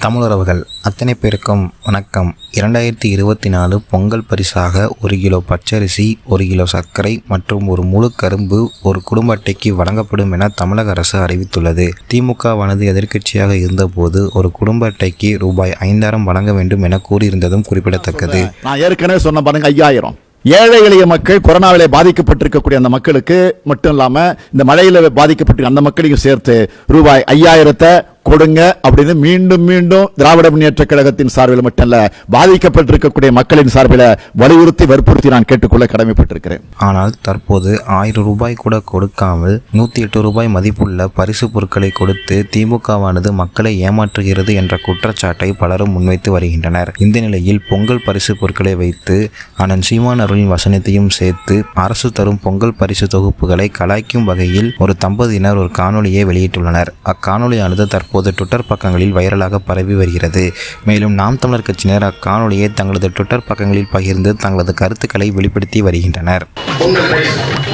தமிழரவர்கள் அத்தனை பேருக்கும் வணக்கம். இரண்டாயிரத்தி இருபத்தி நாலு பொங்கல் பரிசாக ஒரு கிலோ பச்சரிசி ஒரு கிலோ சர்க்கரை மற்றும் ஒரு முழு கரும்பு ஒரு குடும்ப அட்டைக்கு வழங்கப்படும் என தமிழக அரசு அறிவித்துள்ளது. திமுகவானது எதிர்க்கட்சியாக இருந்தபோது ஒரு குடும்ப அட்டைக்கு ரூபாய் ஐந்தாயிரம் வழங்க வேண்டும் என கூறியிருந்ததும் குறிப்பிடத்தக்கது. நான் ஏற்கனவே சொன்ன பாருங்க ஐயாயிரம். ஏழை எளிய மக்கள் கொரோனாவிலே பாதிக்கப்பட்டிருக்கக்கூடிய அந்த மக்களுக்கு மட்டும் இல்லாமல் இந்த மழையில் பாதிக்கப்பட்டிருக்க அந்த மக்களையும் சேர்த்து ரூபாய் ஐயாயிரத்தை கொடுங்க அப்படின்னு மீண்டும் மீண்டும் திராவிட முன்னேற்ற கழகத்தின் சார்பில் மட்டுமல்ல பாதிக்கப்பட்டிருக்கக்கூடிய மக்களின் சார்பில் வலியுறுத்தி வற்புறுத்தி நான் கேட்டுக்கொள்ள கடமைப்பட்டிருக்கிறேன். ஆனால் தற்போது ஆயிரம் ரூபாய் கூட கொடுக்காமல் நூற்றி எட்டு ரூபாய் மதிப்புள்ள பரிசு பொருட்களை கொடுத்து திமுகவானது மக்களை ஏமாற்றுகிறது என்ற குற்றச்சாட்டை பலரும் முன்வைத்து வருகின்றனர். இந்த நிலையில் பொங்கல் பரிசு பொருட்களை வைத்து அண்ணன் சீமான் அருளின் வசனத்தையும் சேர்த்து அரசு தரும் பொங்கல் பரிசு தொகுப்புகளை கலாய்க்கும் வகையில் ஒரு தம்பதியினர் ஒரு காணொலியை வெளியிட்டுள்ளனர். அக்காணொலியானது தற்போது ட்விட்டர் பக்கங்களில் வைரலாக பரவி வருகிறது. மேலும் நாம் தமிழர் கட்சியினர் அக்காணொலியை தங்களது ட்விட்டர் பக்கங்களில் பகிர்ந்து தங்களது கருத்துக்களை வெளிப்படுத்தி வருகின்றனர். பொங்கல்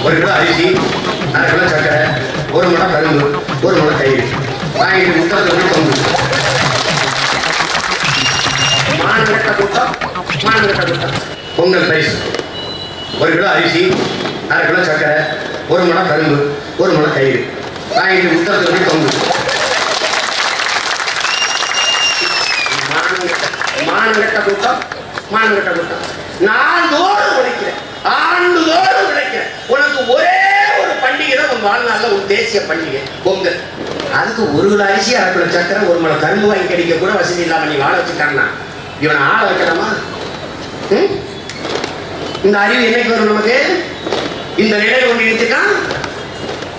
ஒரு கிலோ அரிசி அரை கிலோ ஒரு கரும்பு ஒரு முளை கயிறு வாங்கிட்டு முத்தத்தை தொங்கு மானங்கட்ட கூட்டம் மானங்கட்ட கூட்டம். பொங்கல் ஒரு கிலோ அரிசி அரை கிலோ ஒரு கரும்பு ஒரு வாங்கிட்டு தொங்கு மானங்கட்ட- மானங்கட்ட கூட்டம் மானங்கட்ட கூட்டம் நாள்தோறும் உழைக்கிறேன். ஆண்டுதோறும் உழைக்கிறேன். உனக்கு ஒரே ஒரு பண்டிகை தான் உன் வாழ்நாளில் ஒரு தேசிய பண்டிகை. பொங்கல். அதுக்கு ஒரு கிலோ அரிசி அரை கிலோ சக்கரை ஒரு மலை கரும்பு வாங்கி கிடைக்க கூட வசதி இல்லாம நீ வாழ வச்சுட்டான்னா இவனை ஆள வைக்கலாமா? இந்த அறிவு என்னைக்கு வரும் நமக்கு? இந்த நிலை கொண்டு இருந்துட்டான்